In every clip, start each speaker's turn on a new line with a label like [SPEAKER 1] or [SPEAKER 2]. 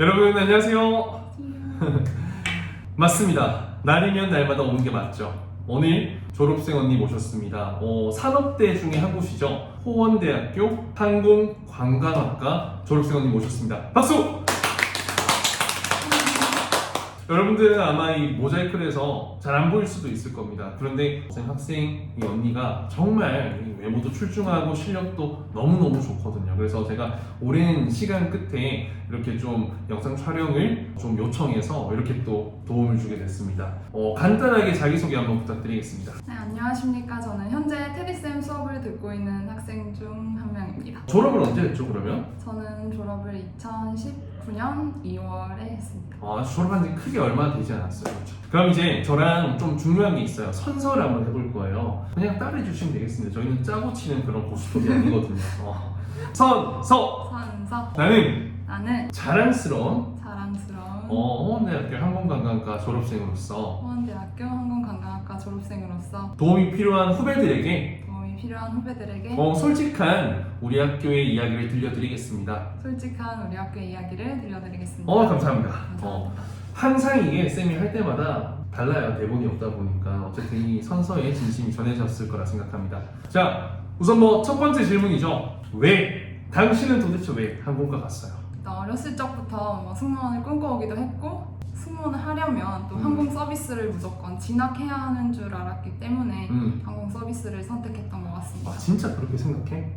[SPEAKER 1] 여러분 안녕하세요. 맞습니다. 날이면 날마다 오는 게 맞죠. 오늘 졸업생 언니 모셨습니다. 어, 산업대 중에 한 곳이죠. 호원대학교 항공관광학과 졸업생 언니 모셨습니다. 박수! 여러분들은 아마 이 모자이크를 해서 잘 안 보일 수도 있을 겁니다. 그런데 학생 이 언니가 정말 이 외모도 출중하고 실력도 너무너무 좋거든요. 그래서 제가 오랜 시간 끝에 이렇게 좀 영상 촬영을 좀 요청해서 이렇게 또 도움을 주게 됐습니다. 어, 간단하게 자기소개 한번 부탁드리겠습니다.
[SPEAKER 2] 네, 안녕하십니까. 저는 현재 테디쌤 수업을 듣고 있는 학생 중 한 명입니다.
[SPEAKER 1] 졸업을 언제 했죠, 그러면?
[SPEAKER 2] 저는 졸업을 2019년 2월에 했습니다.
[SPEAKER 1] 아, 졸업한 지 크게 얼마 되지 않았어요. 그렇죠? 그럼 이제 저랑 좀 중요한 게 있어요. 선서를 한번 해볼 거예요. 그냥 따라해 주시면 되겠습니다. 저희는 짜고 치는 그런 고스톱이 아니거든요. 어. 선 서!
[SPEAKER 2] 선서
[SPEAKER 1] 나는
[SPEAKER 2] 나는
[SPEAKER 1] 자랑스러운
[SPEAKER 2] 자랑스러운
[SPEAKER 1] 어, 호원대학교 항공관광과 졸업생으로서
[SPEAKER 2] 호원대학교 항공관광학과 졸업생으로서
[SPEAKER 1] 도움이 필요한 후배들에게
[SPEAKER 2] 도움이 필요한 후배들에게
[SPEAKER 1] 어, 솔직한 우리 학교의 이야기를 들려드리겠습니다.
[SPEAKER 2] 솔직한 우리 학교의 이야기를 들려드리겠습니다.
[SPEAKER 1] 어, 감사합니다. 어,
[SPEAKER 2] 감사합니다.
[SPEAKER 1] 항상 이게 쌤이 할 때마다 달라요. 대본이 없다 보니까 어쨌든 이 선서의 진심이 전해졌을 거라 생각합니다. 자, 우선 뭐 첫 번째 질문이죠. 왜? 당신은 도대체 왜 항공과 갔어요?
[SPEAKER 2] 일단 어렸을 적부터 뭐 승무원을 꿈꿔오기도 했고 승무원을 하려면 또
[SPEAKER 1] 음.
[SPEAKER 2] 항공 서비스를 무조건 진학해야 하는 줄 알았기 때문에
[SPEAKER 1] 음,
[SPEAKER 2] 항공 서비스를 선택했던 것 같습니다.
[SPEAKER 1] 아 진짜 그렇게 생각해?
[SPEAKER 2] 네.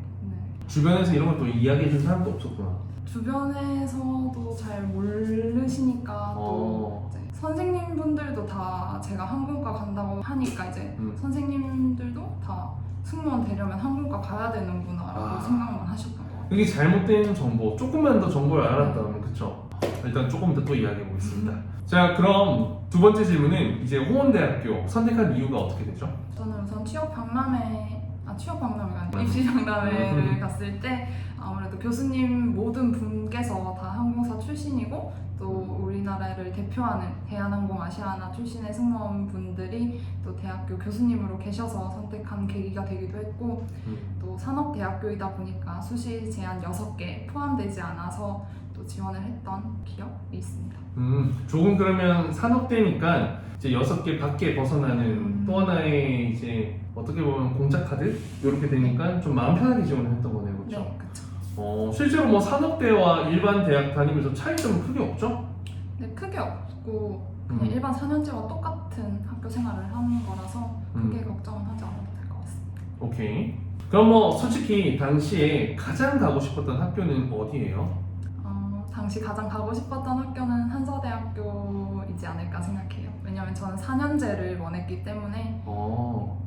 [SPEAKER 1] 주변에서 이런 걸 또 이야기해 준 사람도 없었구나.
[SPEAKER 2] 주변에서도 잘 모르시니까 또
[SPEAKER 1] 어,
[SPEAKER 2] 이제 선생님분들도 다 제가 항공과 간다고 하니까 이제
[SPEAKER 1] 음.
[SPEAKER 2] 선생님들도 다 승무원 되려면 항공과 가야 되는구나라고
[SPEAKER 1] 아.
[SPEAKER 2] 생각만 하셨던 것 같아요.
[SPEAKER 1] 이게 잘못된 정보, 조금만 더 정보를 알았다면 그쵸? 일단 조금 더 또 이야기해 보겠습니다. 자, 그럼 두 번째 질문은 이제 호원대학교 선택한 이유가 어떻게 되죠?
[SPEAKER 2] 저는 우선 취업 박람회 아 취업 박람회가 아니라
[SPEAKER 1] 음.
[SPEAKER 2] 입시 박람회를
[SPEAKER 1] 음.
[SPEAKER 2] 갔을 때 아무래도 교수님 모든 분께서 다 항공사 출신이고 또 우리나라를 대표하는 대한항공 아시아나 출신의 승무원분들이 또 대학교 교수님으로 계셔서 선택한 계기가 되기도 했고
[SPEAKER 1] 음.
[SPEAKER 2] 또 산업대학교이다 보니까 수시 제한 6개 포함되지 않아서 또 지원을 했던 기억이 있습니다.
[SPEAKER 1] 음, 조금 그러면 산업대니까 이제 여섯 개 밖에 벗어나는
[SPEAKER 2] 음.
[SPEAKER 1] 또 하나의 이제 어떻게 보면 공짜 카드 이렇게 되니까 좀 마음 편하게 지원을 했던 거네요, 그렇죠?
[SPEAKER 2] 네, 그렇죠.
[SPEAKER 1] 어, 실제로 뭐 산업대와 일반 대학 다니면서 차이점은 크게 없죠?
[SPEAKER 2] 네, 크게 없고 그냥
[SPEAKER 1] 음.
[SPEAKER 2] 일반 4년제와 똑같은 학교 생활을 하는 거라서 크게
[SPEAKER 1] 음.
[SPEAKER 2] 걱정은 하지 않아도 될 것 같습니다.
[SPEAKER 1] 오케이. 그럼 뭐 솔직히 당시에 가장 가고 싶었던 학교는 어디예요?
[SPEAKER 2] 어, 당시 가장 가고 싶었던 학교는 한서대학교이지 않을까 생각해요. 왜냐면 저는 4년제를 원했기 때문에
[SPEAKER 1] 어,
[SPEAKER 2] 일단 2년제는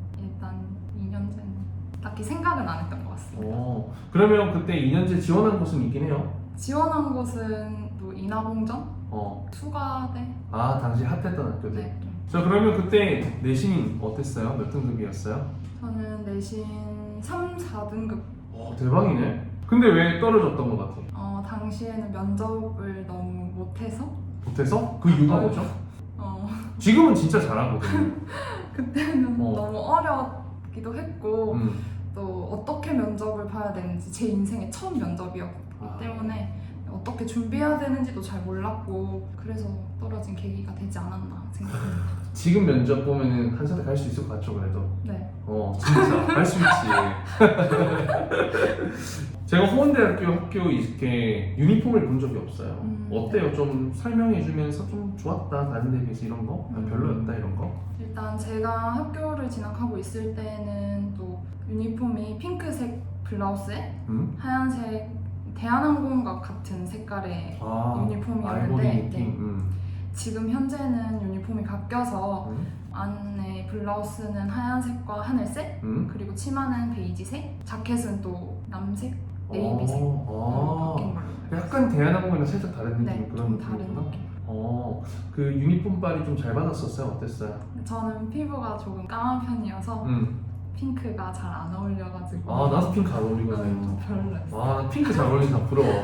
[SPEAKER 2] 딱히 생각은 안 했던 것 같습니다.
[SPEAKER 1] 어. 그러면 그때 2년제 지원한 곳은 있긴 해요.
[SPEAKER 2] 지원한 곳은 또 인하공전,
[SPEAKER 1] 어.
[SPEAKER 2] 수가대,
[SPEAKER 1] 아, 당시 핫했던 학교들.
[SPEAKER 2] 네.
[SPEAKER 1] 자, 그러면 그때 내신 어땠어요? 몇 등급이었어요?
[SPEAKER 2] 저는 내신 3, 4등급.
[SPEAKER 1] 어, 대박이네. 근데 왜 떨어졌던 것 같아?
[SPEAKER 2] 어, 당시에는 면접을 너무 못해서
[SPEAKER 1] 못해서? 그 이유가. 뭐죠?
[SPEAKER 2] 어,
[SPEAKER 1] 지금은 진짜 잘하거든요.
[SPEAKER 2] 그때는
[SPEAKER 1] 어.
[SPEAKER 2] 너무 어 렵기도 했고
[SPEAKER 1] 음.
[SPEAKER 2] 또 어떻게 면접을 봐야 되는지 제 인생의 첫 면접이었기
[SPEAKER 1] 아.
[SPEAKER 2] 때문에 어떻게 준비해야 되는지도 잘 몰랐고 그래서 떨어진 계기가 되지 않았나 생각합니다.
[SPEAKER 1] 지금 면접 보면은 한사대 갈수 있을 것 같죠, 그래도?
[SPEAKER 2] 네.
[SPEAKER 1] 어, 진짜 갈 수 있지. 제가 호원대학교 학교 이렇게 유니폼을 본 적이 없어요.
[SPEAKER 2] 음.
[SPEAKER 1] 어때요? 좀 설명해 주면서 좀 좋았다 다른 데 비해서 이런 거? 아,
[SPEAKER 2] 음.
[SPEAKER 1] 별로였다 이런 거?
[SPEAKER 2] 일단 제가 학교를 진학하고 있을 때는 또 유니폼이 핑크색 블라우스에
[SPEAKER 1] 음?
[SPEAKER 2] 하얀색 대한항공과 같은 색깔의
[SPEAKER 1] 아,
[SPEAKER 2] 유니폼이었는데
[SPEAKER 1] 느낌. 음.
[SPEAKER 2] 지금 현재는 유니폼이 바뀌어서
[SPEAKER 1] 음?
[SPEAKER 2] 안에 블라우스는 하얀색과 하늘색
[SPEAKER 1] 음?
[SPEAKER 2] 그리고 치마는 베이지색 자켓은 또 남색 네이비색 음,
[SPEAKER 1] 어,
[SPEAKER 2] 바뀐
[SPEAKER 1] 아,
[SPEAKER 2] 걸로
[SPEAKER 1] 약간 대한항공이랑 살짝 다른 느낌
[SPEAKER 2] 네,
[SPEAKER 1] 그런
[SPEAKER 2] 좀 다른
[SPEAKER 1] 느낌이구나.
[SPEAKER 2] 느낌.
[SPEAKER 1] 어, 그 유니폼 빨이 좀 잘 받았었어요? 어땠어요?
[SPEAKER 2] 저는 피부가 조금 까만 편이어서
[SPEAKER 1] 음.
[SPEAKER 2] 핑크가 잘 안 어울려가지고
[SPEAKER 1] 아, 나도 핑크 안
[SPEAKER 2] 음,
[SPEAKER 1] 어울리거든.
[SPEAKER 2] 좀 별로였어요.
[SPEAKER 1] 아, 핑크 잘 어울리는 사람 부러워.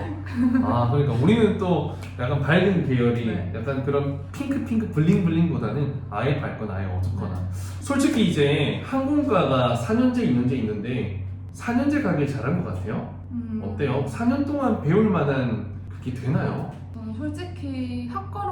[SPEAKER 1] 아, 그러니까 우리는 또 약간 밝은 계열이
[SPEAKER 2] 네.
[SPEAKER 1] 약간 그런 핑크 핑크 블링 블링보다는 아예 밝거나 아예 어둡거나.
[SPEAKER 2] 네.
[SPEAKER 1] 솔직히 이제 항공과가 4년제, 2년제 있는데 4년제 가길 잘한 것 같아요.
[SPEAKER 2] 음,
[SPEAKER 1] 어때요? 4년 동안 배울 만한 그게 되나요?
[SPEAKER 2] 솔직히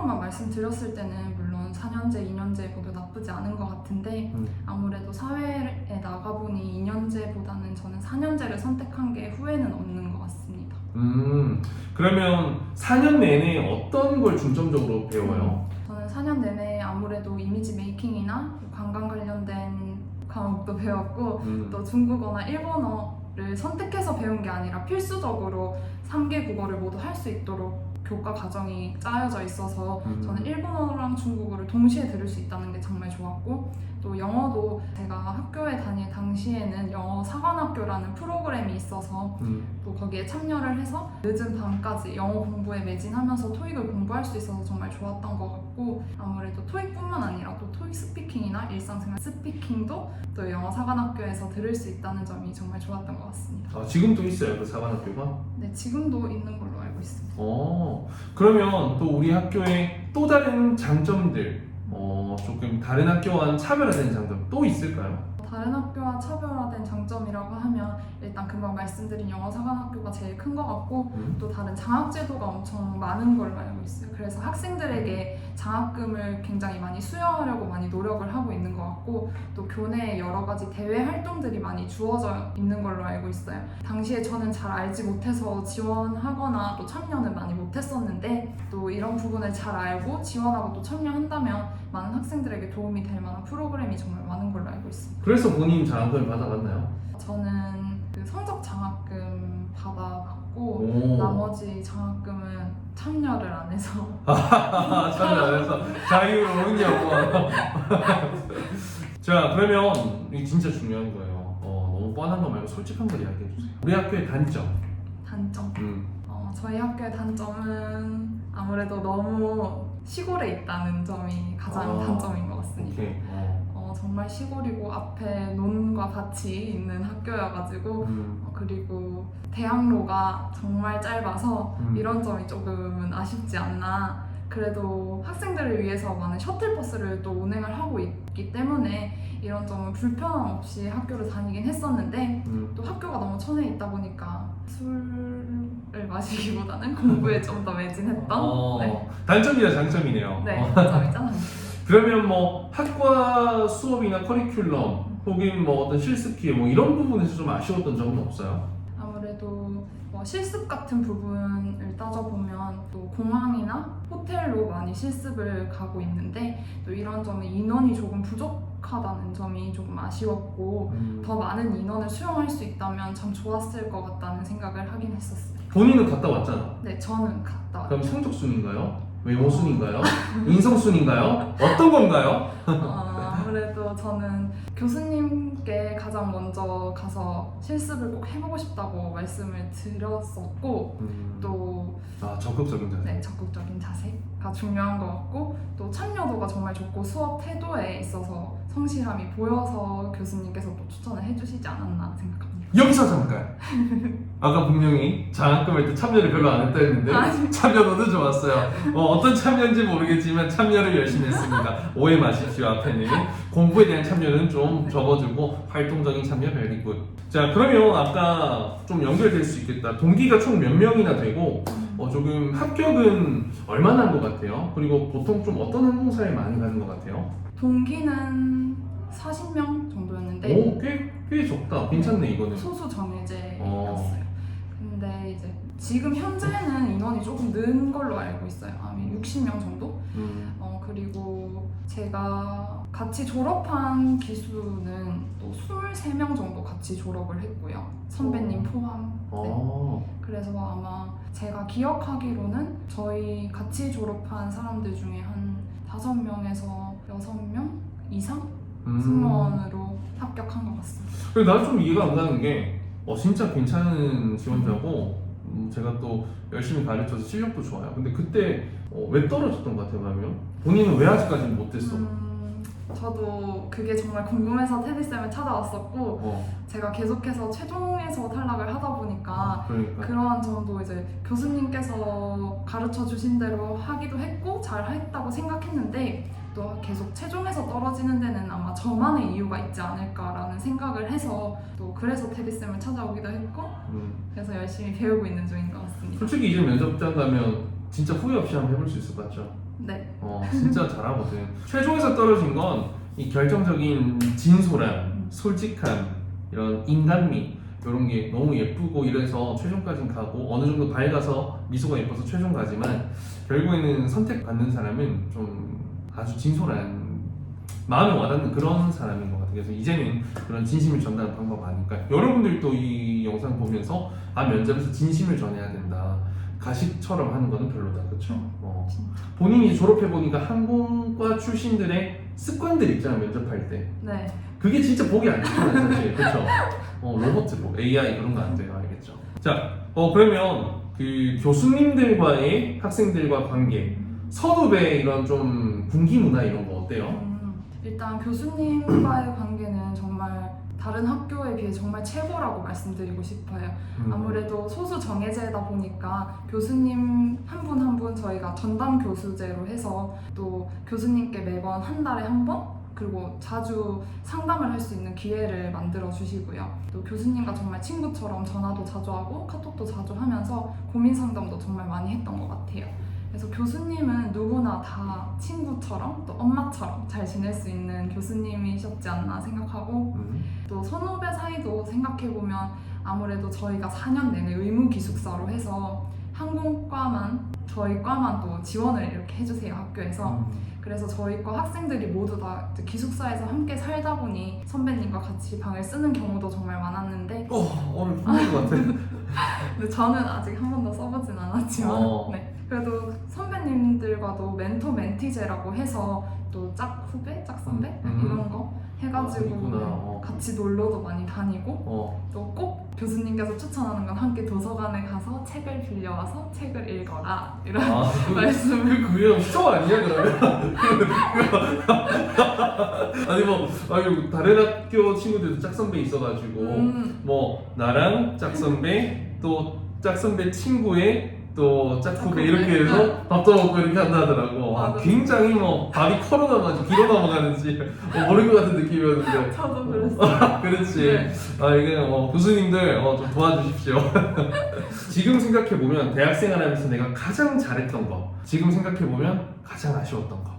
[SPEAKER 2] 것만 말씀드렸을 때는 물론 4년제, 2년제 모두 나쁘지 않은 것 같은데
[SPEAKER 1] 음.
[SPEAKER 2] 아무래도 사회에 나가보니 2년제보다는 저는 4년제를 선택한 게 후회는 없는 것 같습니다.
[SPEAKER 1] 음, 그러면 4년 내내 어떤 걸 중점적으로 배워요?
[SPEAKER 2] 저는 4년 내내 아무래도 이미지 메이킹이나 관광 관련된 과목도 배웠고
[SPEAKER 1] 음.
[SPEAKER 2] 또 중국어나 일본어를 선택해서 배운 게 아니라 필수적으로 3개 국어를 모두 할 수 있도록 교과 과정이 짜여져 있어서
[SPEAKER 1] 음.
[SPEAKER 2] 저는 일본어랑 중국어를 동시에 들을 수 있다는 게 정말 좋았고 또 영어도 제가 학교에 다닐 당시에는 영어 사관학교라는 프로그램이 있어서
[SPEAKER 1] 음.
[SPEAKER 2] 또 거기에 참여를 해서 늦은 밤까지 영어 공부에 매진하면서 토익을 공부할 수 있어서 정말 좋았던 것 같고 아무래도 토익뿐만 아니라 또 토익 스피킹이나 일상생활 스피킹도 또 영어 사관학교에서 들을 수 있다는 점이 정말 좋았던 것 같습니다.
[SPEAKER 1] 아, 지금도 있어요, 그 사관학교가?
[SPEAKER 2] 네, 지금도 있는 걸로 알고 있습니다.
[SPEAKER 1] 어, 그러면 또 우리 학교에 또 다른 장점들, 어, 조금 다른 학교와는 차별화된 장점 또 있을까요?
[SPEAKER 2] 다른 학교와 차별화된 장점이라고 하면 일단 금방 말씀드린 영어 사관학교가 제일 큰 것 같고
[SPEAKER 1] 음.
[SPEAKER 2] 또 다른 장학 제도가 엄청 많은 걸로 알고 있어요. 그래서 학생들에게 장학금을 굉장히 많이 수여하려고 많이 노력을 하고 같고 또 교내에 여러 가지 대외 활동들이 많이 주어져 있는 걸로 알고 있어요. 당시에 저는 잘 알지 못해서 지원하거나 또 참여는 많이 못했었는데 또 이런 부분을 잘 알고 지원하고 또 참여한다면 많은 학생들에게 도움이 될 만한 프로그램이 정말 많은 걸로 알고 있습니다.
[SPEAKER 1] 그래서 본인 장학금을 받아갔나요?
[SPEAKER 2] 저는 그 성적 장학금 받아봤고
[SPEAKER 1] 오.
[SPEAKER 2] 나머지 장학금은 참여를 안 해서
[SPEAKER 1] 참여해서 자유로운요. 자, 그러면 이게 진짜 중요한 거예요. 어, 너무 뻔한 거 말고 솔직한 걸 이야기해 주세요. 우리 학교의 단점.
[SPEAKER 2] 단점.
[SPEAKER 1] 음.
[SPEAKER 2] 어, 저희 학교의 단점은 아무래도 너무 시골에 있다는 점이 가장
[SPEAKER 1] 아,
[SPEAKER 2] 단점인 것 같습니다.
[SPEAKER 1] 오케이. 어.
[SPEAKER 2] 어, 정말 시골이고 앞에 논과 밭이 있는 학교여가지고
[SPEAKER 1] 음.
[SPEAKER 2] 어, 그리고 대학로가 정말 짧아서
[SPEAKER 1] 음.
[SPEAKER 2] 이런 점이 조금은 아쉽지 않나. 그래도 학생들을 위해서 많은 셔틀버스를 또 운행을 하고 있기 때문에 이런 점은 불편함 없이 학교를 다니긴 했었는데
[SPEAKER 1] 음.
[SPEAKER 2] 또 학교가 너무 천에 있다 보니까 술을 마시기보다는 공부에 좀 더 매진했던
[SPEAKER 1] 어,
[SPEAKER 2] 네,
[SPEAKER 1] 단점이나 장점이네요.
[SPEAKER 2] 네
[SPEAKER 1] 어.
[SPEAKER 2] 장점이잖아요.
[SPEAKER 1] 그러면 뭐 학과 수업이나 커리큘럼 혹은 뭐 어떤 실습 기회 뭐 이런 부분에서 좀 아쉬웠던 점은 없어요?
[SPEAKER 2] 아무래도 뭐 실습 같은 부분을 따져보면 또 공항이나 호텔로 많이 실습을 가고 있는데 또 이런 점은 인원이 조금 부족하다는 점이 조금 아쉬웠고
[SPEAKER 1] 음.
[SPEAKER 2] 더 많은 인원을 수용할 수 있다면 참 좋았을 것 같다는 생각을 하긴 했었어요.
[SPEAKER 1] 본인은 갔다 왔잖아.
[SPEAKER 2] 네, 저는 갔다 왔어요.
[SPEAKER 1] 그럼 성적 순인가요? 외모 순인가요? 인성 순인가요? 어떤 건가요?
[SPEAKER 2] 어, 아무래도 저는 교수님께 가장 먼저 가서 실습을 꼭 해보고 싶다고 말씀을 드렸었고
[SPEAKER 1] 음.
[SPEAKER 2] 또
[SPEAKER 1] 아 적극적인 자세.
[SPEAKER 2] 네, 적극적인 자세가 중요한 것 같고 또 참여도가 정말 좋고 수업 태도에 있어서 성실함이 보여서 교수님께서 또 추천을 해주시지 않았나 생각합니다.
[SPEAKER 1] 여기서 잠깐. 아까 분명히 장학금을 때 참여를 별로 안 했다 했는데
[SPEAKER 2] 아니.
[SPEAKER 1] 참여도는 좋았어요. 어, 떤 참여인지 모르겠지만 참여를 열심히 했습니다. 오해 마십시오 앞에는 공부에 대한 참여는 좀 접어주고 활동적인 참여 별리굿. 자 그러면 아까 좀 연결될 수 있겠다. 동기가 총 몇 명이나 되고 어, 조금 합격은 얼마나 한 것 같아요? 그리고 보통 좀 어떤 항공사에 많이 가는 것 같아요?
[SPEAKER 2] 동기는 40명 정도였는데
[SPEAKER 1] 오, 꽤, 꽤 적다. 괜찮네 이거는.
[SPEAKER 2] 소수
[SPEAKER 1] 어.
[SPEAKER 2] 정예제였어요. 근데 이제 지금 현재는 인원이 조금 는 걸로 알고 있어요. 아마 60명 정도?
[SPEAKER 1] 음.
[SPEAKER 2] 어, 그리고 제가 같이 졸업한 기수는 또 23명 정도 같이 졸업을 했고요. 선배님
[SPEAKER 1] 어.
[SPEAKER 2] 포함. 네.
[SPEAKER 1] 어.
[SPEAKER 2] 그래서 아마 제가 기억하기로는 저희 같이 졸업한 사람들 중에 한 5명에서 6명 이상
[SPEAKER 1] 음.
[SPEAKER 2] 승무원으로 합격한 것 같습니다.
[SPEAKER 1] 그리고 나도 좀 이해가 안 가는 게 어, 진짜 괜찮은 지원자고 음, 제가 또 열심히 가르쳐서 실력도 좋아요. 근데 그때 어, 왜 떨어졌던 것 같아요, 그러면? 본인은 왜 아직까지 못했어?
[SPEAKER 2] 음, 저도 그게 정말 궁금해서 테디 쌤을 찾아왔었고
[SPEAKER 1] 어,
[SPEAKER 2] 제가 계속해서 최종에서 탈락을 하다 보니까
[SPEAKER 1] 그러니까.
[SPEAKER 2] 그러한 점도 이제 교수님께서 가르쳐 주신 대로 하기도 했고 잘 했다고 생각했는데 또 계속 최종에서 떨어지는 데는 아마 저만의 이유가 있지 않을까라는 생각을 해서 또 그래서 테디쌤을 찾아오기도 했고
[SPEAKER 1] 음.
[SPEAKER 2] 그래서 열심히 배우고 있는 중인 것 같습니다.
[SPEAKER 1] 솔직히 이제 면접장 가면 진짜 후회 없이 한번 해볼 수 있을 것 같죠?
[SPEAKER 2] 네.
[SPEAKER 1] 어, 진짜 잘하거든. 최종에서 떨어진 건 이 결정적인 진솔함, 솔직함, 이런 인간미 이런 게 너무 예쁘고 이래서 최종까지 가고 어느 정도 밝아서 미소가 예뻐서 최종 가지만 결국에는 선택받는 사람은 좀 아주 진솔한 마음에 와닿는 그런 사람인 것 같아요. 그래서 이제는 그런 진심을 전하는 방법 아닐까. 여러분들도 이 영상 보면서 아 면접에서 진심을 전해야 된다. 가식처럼 하는 거는 별로다. 그렇죠? 어. 본인이 졸업해 보니까 항공과 출신들의 습관들 있잖아요. 면접할 때.
[SPEAKER 2] 네.
[SPEAKER 1] 그게 진짜 보기 안 좋잖아요, 사실. 그렇죠? 어, 로봇으로 AI 그런 거 안 돼요. 알겠죠? 자, 어 그러면 그 교수님들과의 학생들과 관계, 선후배 이런 좀 군기 문화 이런 거 어때요?
[SPEAKER 2] 음, 일단 교수님과의 관계는 정말 다른 학교에 비해 정말 최고라고 말씀드리고 싶어요.
[SPEAKER 1] 음.
[SPEAKER 2] 아무래도 소수 정예제다 보니까 교수님 한 분 한 분 저희가 전담 교수제로 해서 또 교수님께 매번 한 달에 한 번 그리고 자주 상담을 할 수 있는 기회를 만들어 주시고요. 또 교수님과 정말 친구처럼 전화도 자주 하고 카톡도 자주 하면서 고민 상담도 정말 많이 했던 것 같아요. 그래서 교수님은 누구나 다 친구처럼 또 엄마처럼 잘 지낼 수 있는 교수님이셨지 않나 생각하고
[SPEAKER 1] 음.
[SPEAKER 2] 또 선후배 사이도 생각해보면 아무래도 저희가 4년 내내 의무 기숙사로 해서 항공과만 저희 과만 또 지원을 이렇게 해주세요 학교에서
[SPEAKER 1] 음.
[SPEAKER 2] 그래서 저희 과 학생들이 모두 다 기숙사에서 함께 살다 보니 선배님과 같이 방을 쓰는 경우도 정말 많았는데
[SPEAKER 1] 어, 오늘 힘들 것 같아.
[SPEAKER 2] 근데 저는 아직 한 번도 써보진 않았지만
[SPEAKER 1] 어.
[SPEAKER 2] 네. 그래도 선배님들과도 멘토 멘티제라고 해서 또 짝 후배, 짝 선배
[SPEAKER 1] 음, 음.
[SPEAKER 2] 이런 거 해가지고
[SPEAKER 1] 아. 어.
[SPEAKER 2] 같이 놀러도 많이 다니고
[SPEAKER 1] 어.
[SPEAKER 2] 또 꼭 교수님께서 추천하는 건 함께 도서관에 가서 책을 빌려와서 책을 읽어라 이런
[SPEAKER 1] 아, 그,
[SPEAKER 2] 말씀을
[SPEAKER 1] 그, 그게 휘청 아니냐, 그러면? 아니, 뭐, 아니, 다른 학교 친구들도 짝선배 있어가지고,
[SPEAKER 2] 음,
[SPEAKER 1] 뭐, 나랑 짝선배, 또 짝선배 친구의 또 짝후배 이렇게 해서 밥도 먹고 이렇게 한다더라고. 아,
[SPEAKER 2] 맞아.
[SPEAKER 1] 굉장히 뭐, 밥이 커로 넘어가지, 뒤로 넘어가는지 뭐 모를 것 같은 느낌이었는데.
[SPEAKER 2] 저도 그랬어요
[SPEAKER 1] 그렇지.
[SPEAKER 2] 네.
[SPEAKER 1] 아 이게 어, 교수님들 어, 좀 도와주십시오. 지금 생각해 보면 대학생활 하면서 내가 가장 잘했던 거, 지금 생각해 보면 가장 아쉬웠던 거.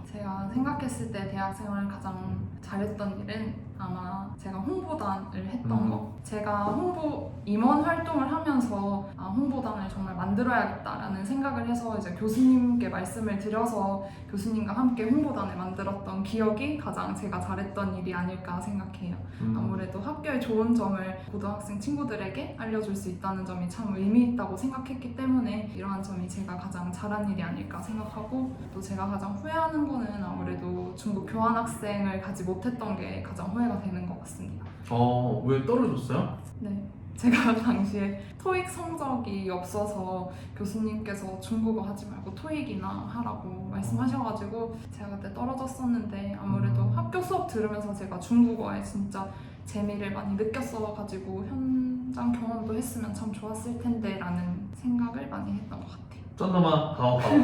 [SPEAKER 2] 생각했을 때 대학 생활 가장 잘했던 일은 아마 제가 홍보단을 했던
[SPEAKER 1] 음.
[SPEAKER 2] 거. 제가 홍보 임원 활동을 하면서 아, 홍보단을 정말 만들어야겠다라는 생각을 해서 이제 교수님께 말씀을 드려서 교수님과 함께 홍보단을 만들었던 기억이 가장 제가 잘했던 일이 아닐까 생각해요.
[SPEAKER 1] 음.
[SPEAKER 2] 아무래도 학교의 좋은 점을 고등학생 친구들에게 알려줄 수 있다는 점이 참 의미 있다고 생각했기 때문에 이러한 점이 제가 가장 잘한 일이 아닐까 생각하고 또 제가 가장 후회하는 거는 아무래도 중국 교환학생을 가지 못했던 게 가장 후회가 되는 것 같습니다.
[SPEAKER 1] 어, 왜 떨어졌어요?
[SPEAKER 2] 네. 제가 당시에 토익 성적이 없어서 교수님께서 중국어 하지 말고 토익이나 하라고 말씀하셔가지고 제가 그때 떨어졌었는데 아무래도
[SPEAKER 1] 음.
[SPEAKER 2] 학교 수업 들으면서 제가 중국어에 진짜 재미를 많이 느꼈어가지고 현장 경험도 했으면 참 좋았을 텐데 라는 생각을 많이 했던 것 같아요.
[SPEAKER 1] 가오 가오.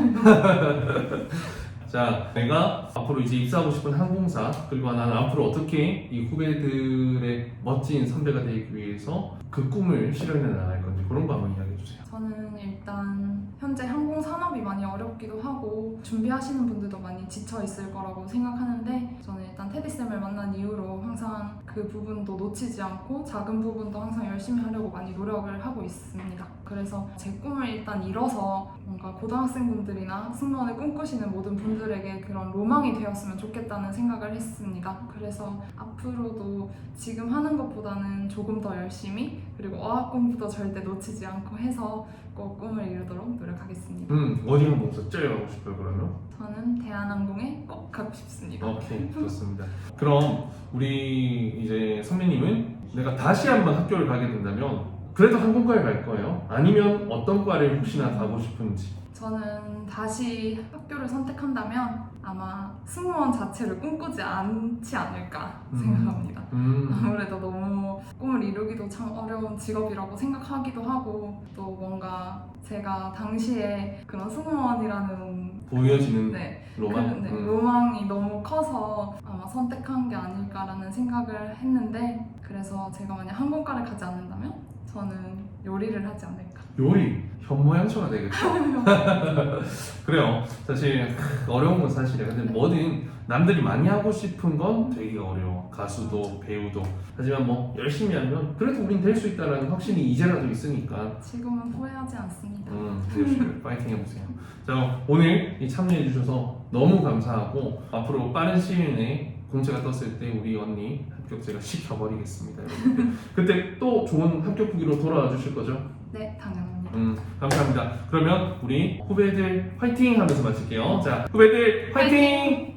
[SPEAKER 1] 자, 내가 앞으로 이제 입사하고 싶은 항공사 그리고 나는 앞으로 어떻게 이 후배들의 멋진 선배가 되기 위해서 그 꿈을 실현해 나갈 건지 그런 거 한번 이야기 해 주세요.
[SPEAKER 2] 저는 일단 현재 항공 산업이 많이 어렵기도 하고 준비하시는 분들도 많이 지쳐 있을 거라고 생각하는데 저는 일단 테디 쌤을 만난 이후로 항상 그 부분도 놓치지 않고 작은 부분도 항상 열심히 하려고 많이 노력을 하고 있습니다. 그래서 제 꿈을 일단 이뤄서 뭔가 고등학생분들이나 승무원을 꿈꾸시는 모든 분들에게 그런 로망이 되었으면 좋겠다는 생각을 했습니다. 그래서 앞으로도 지금 하는 것보다는 조금 더 열심히 그리고 어학 공부도 절대 놓치지 않고 해서 꼭 꿈을 이루도록 노력하겠습니다.
[SPEAKER 1] 음, 어디 항공사 제일 가고 싶어요 그러면?
[SPEAKER 2] 저는 대한항공에 꼭 가고 싶습니다.
[SPEAKER 1] 오케이 좋습니다. 그럼 우리 이제 선배님은 내가 다시 한번 학교를 가게 된다면 그래도 항공과에 갈 거예요? 아니면 어떤 과를 혹시나 가고 싶은지?
[SPEAKER 2] 저는 다시 학교를 선택한다면 아마 승무원 자체를 꿈꾸지 않지 않을까
[SPEAKER 1] 음.
[SPEAKER 2] 생각합니다.
[SPEAKER 1] 음,
[SPEAKER 2] 아무래도 너무 꿈을 이루기도 참 어려운 직업이라고 생각하기도 하고 또 뭔가 제가 당시에 그런 승무원이라는
[SPEAKER 1] 보여지는
[SPEAKER 2] 네,
[SPEAKER 1] 로망?
[SPEAKER 2] 그, 네,
[SPEAKER 1] 음.
[SPEAKER 2] 로망이 너무 커서 아마 선택한 게 아닐까라는 생각을 했는데 그래서 제가 만약 항공과를 가지 않는다면 저는 요리를 하지 않을까
[SPEAKER 1] 요리 현모양처가 되겠죠. 그래요. 사실 어려운 건 사실이에요. 근데 뭐든 남들이 많이 하고 싶은 건 되게 어려워. 가수도 배우도. 하지만 뭐 열심히 하면 그래도 우린 될 수 있다라는 확신이 이제라도 있으니까
[SPEAKER 2] 지금은 후회하지 않습니다.
[SPEAKER 1] 음, 열심히 파이팅 해보세요. 자, 오늘 이 참여해 주셔서 너무 감사하고 앞으로 빠른 시일 내에 공채가 떴을 때 우리 언니 합격 제가 시켜버리겠습니다. 여러분들. 그때 또 좋은 합격 후기로 돌아와 주실 거죠?
[SPEAKER 2] 네, 당연합니다.
[SPEAKER 1] 음, 감사합니다. 그러면 우리 후배들 화이팅 하면서 마칠게요. 자, 후배들 화이팅!